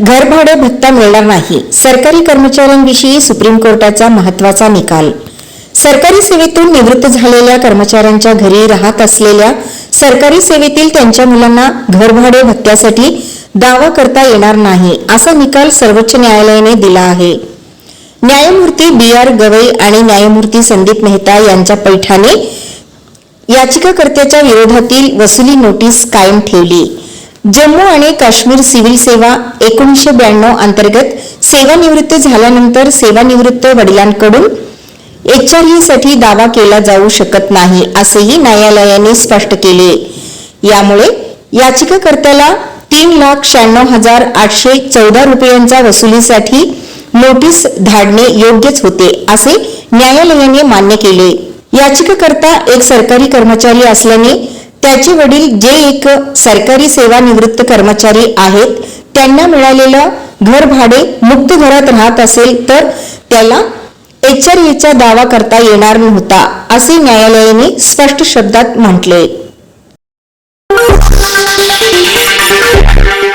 घर भाडे भत्ता मिळणार नाही. सरकारी कर्मचाऱ्यांविषयी सुप्रीम कोर्टाचा महत्त्वाचा निकाल. सरकारी सेवेतून निवृत्त झालेल्या कर्मचाऱ्यांच्या घरी राहत असलेल्या सरकारी सेवेतील त्यांच्या मुलांना घरभाडे भत्त्यासाठी दावा करता येणार नाही असा निकाल सर्वोच्च न्यायालयाने दिला आहे. न्यायमूर्ती बी आर गवई आणि न्यायमूर्ती संदीप मेहता यांच्या पैठाने याचिकाकर्त्याच्या विरोधातील वसुली नोटीस कायम ठेवली. जम्मू आणि काश्मीर सिव्हिल सेवा एकोणीसशे ब्याण्णव अंतर्गत सेवानिवृत्त झाल्यानंतर सेवानिवृत्त वडिलांकडून एचआरईसाठी दावा केला जाऊ शकत नाही असेही न्यायालयाने स्पष्ट केले. यामुळे याचिकाकर्त्याला तीन लाख शहाण्णव हजार आठशे चौदा रुपयांच्या वसुलीसाठी नोटीस धाडणे योग्यच होते असे न्यायालयाने मान्य केले. याचिकाकर्ता एक सरकारी कर्मचारी असल्याने त्याचे वडील जे एक सरकारी सेवानिवृत्त कर्मचारी आहेत त्यांना मिळालेलं घर भाडे मुक्त घरात राहत असेल तर त्याला एचआरएचा दावा करता येणार नव्हता असे न्यायालयाने स्पष्ट शब्दात म्हटले.